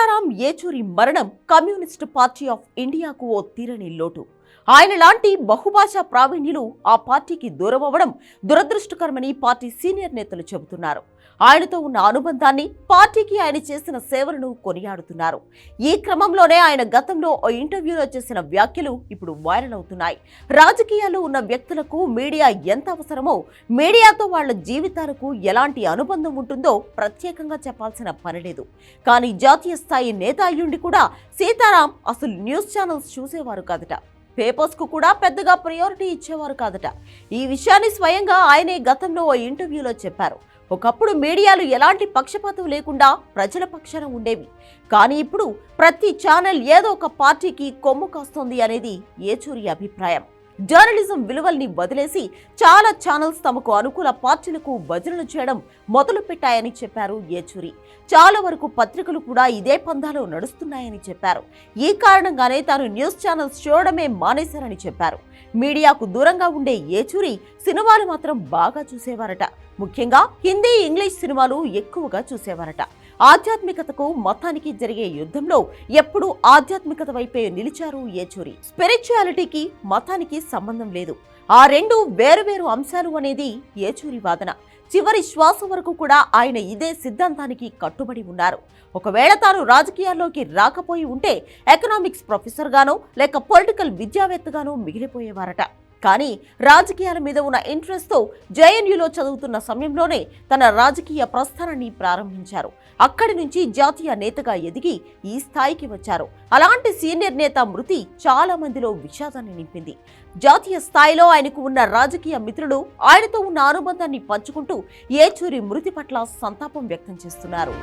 సీతారాం ఏచూరి మరణం communist party of ఇండియాకు ఓ తీరని లోటు. ఆయన లాంటి బహుభాషా ప్రావీణ్యులు ఆ పార్టీకి దూరం అవ్వడం దురదృష్టకరమని పార్టీ సీనియర్ నేతలు చెబుతున్నారు. ఆయనతో ఉన్న అనుబంధాన్ని పార్టీకి ఆయన చేసిన సేవలను కొనియాడుతున్నారు. ఈ క్రమంలోనే ఆయన గతంలో ఓ ఇంటర్వ్యూలో చేసిన వ్యాఖ్యలు ఇప్పుడు వైరల్ అవుతున్నాయి. రాజకీయాల్లో ఉన్న వ్యక్తులకు మీడియా ఎంత అవసరమో మీడియాతో వాళ్ళ జీవితాలకు ఎలాంటి అనుబంధం ఉంటుందో ప్రత్యేకంగా చెప్పాల్సిన పని లేదు. కానీ జాతీయ స్థాయి నేత అయ్యుండి కూడా సీతారాం అసలు న్యూస్ ఛానల్స్ చూసేవారు కాదట. పేపర్స్కు కూడా పెద్దగా ప్రయారిటీ ఇచ్చేవారు కాదట. ఈ విషయాన్ని స్వయంగా ఆయనే గతంలో ఓ ఇంటర్వ్యూలో చెప్పారు. ఒకప్పుడు మీడియాలు ఎలాంటి పక్షపాతం లేకుండా ప్రజల పక్షాన ఉండేవి. కానీ ఇప్పుడు ప్రతి ఛానల్ ఏదో ఒక పార్టీకి కొమ్ము కాస్తోంది అనేది ఏచూరి అభిప్రాయం. జర్నలిజం విలువల్ని వదిలేసి చాలా ఛానల్స్ తమకు అనుకూల పార్టీలకు భజనలు చేయడం మొదలు పెట్టాయని చెప్పారు ఏచూరి చాలా వరకు పత్రికలు కూడా ఇదే పందాలో నడుస్తున్నాయని చెప్పారు. ఈ కారణంగానే తాను న్యూస్ ఛానల్స్ చూడడమే మానేశారని చెప్పారు. మీడియాకు దూరంగా ఉండే ఏచూరి సినిమాలు మాత్రం బాగా చూసేవారట. ముఖ్యంగా హిందీ ఇంగ్లీష్ సినిమాలు ఎక్కువగా చూసేవారట. ఆధ్యాత్మికతకు మతానికి జరిగే యుద్ధంలో ఎప్పుడూ ఆధ్యాత్మికత వైపే నిలిచారు ఏచూరి స్పిరిచువాలిటీకి మతానికి సంబంధం లేదు. ఆ రెండు వేరువేరు అంశాలు అనేది ఏచూరి వాదన. చివరి శ్వాస వరకు కూడా ఆయన ఇదే సిద్ధాంతానికి కట్టుబడి ఉన్నారు. ఒకవేళ తాను రాజకీయాల్లోకి రాకపోయి ఉంటే ఎకనామిక్స్ ప్రొఫెసర్గానో లేక పొలిటికల్ విద్యావేత్తగానో మిగిలిపోయేవారట. కానీ రాజకీయాల మీద ఉన్న ఇంట్రెస్ట్తో జేఎన్యూలో చదువుతున్న సమయంలోనే తన రాజకీయ ప్రస్థానాన్ని ప్రారంభించారు. అక్కడి నుంచి జాతీయ నేతగా ఎదిగి ఈ స్థాయికి వచ్చారు. అలాంటి సీనియర్ నేత మృతి చాలా మందిలో విషాదాన్ని నింపింది. జాతీయ స్థాయిలో ఆయనకు ఉన్న రాజకీయ మిత్రులు ఆయనతో ఉన్న అనుబంధాన్ని పంచుకుంటూ ఏచూరి మృతి పట్ల సంతాపం వ్యక్తం చేస్తున్నారు.